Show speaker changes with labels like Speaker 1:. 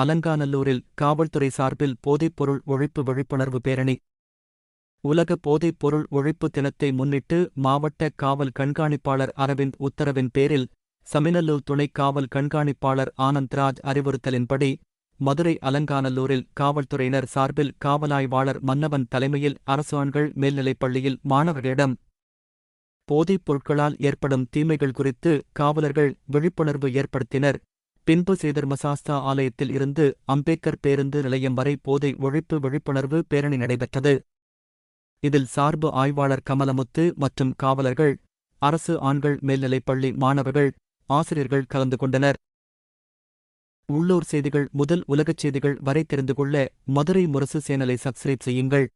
Speaker 1: அலங்காநல்லூரில் காவல்துறை சார்பில் போதைப்பொருள் ஒழிப்பு விழிப்புணர்வு பேரணி. உலக போதைப்பொருள் ஒழிப்பு தினத்தை முன்னிட்டு மாவட்ட காவல் கண்காணிப்பாளர் அரவிந்த் உத்தரவின் பேரில் சமிநல்லூர் துணை காவல் கண்காணிப்பாளர் ஆனந்த்ராஜ் அறிவுறுத்தலின்படி மதுரை அலங்காநல்லூரில் காவல்துறையினர் சார்பில் காவலாய்வாளர் மன்னவன் தலைமையில் அரசு ஆண்கள் மேல்நிலைப் பள்ளியில் மாணவர்களிடம் போதைப் பொருட்களால் ஏற்படும் தீமைகள் குறித்து காவலர்கள் விழிப்புணர்வு ஏற்படுத்தினர். பின்பு சேதர்மசாஸ்தா ஆலயத்தில் இருந்து அம்பேத்கர் பேருந்து நிலையம் வரை போதை ஒழிப்பு விழிப்புணர்வு பேரணி நடைபெற்றது. இதில் சார்பு ஆய்வாளர் கமலமுத்து மற்றும் காவலர்கள் அரசு ஆண்கள் மேல்நிலைப்பள்ளி மாணவர்கள் ஆசிரியர்கள் கலந்து கொண்டனர். உள்ளூர் செய்திகள் முதல் உலகச் செய்திகள் வரை தெரிந்து கொள்ள மதுரை முரசு சேனலை சப்ஸ்கிரைப் செய்யுங்கள்.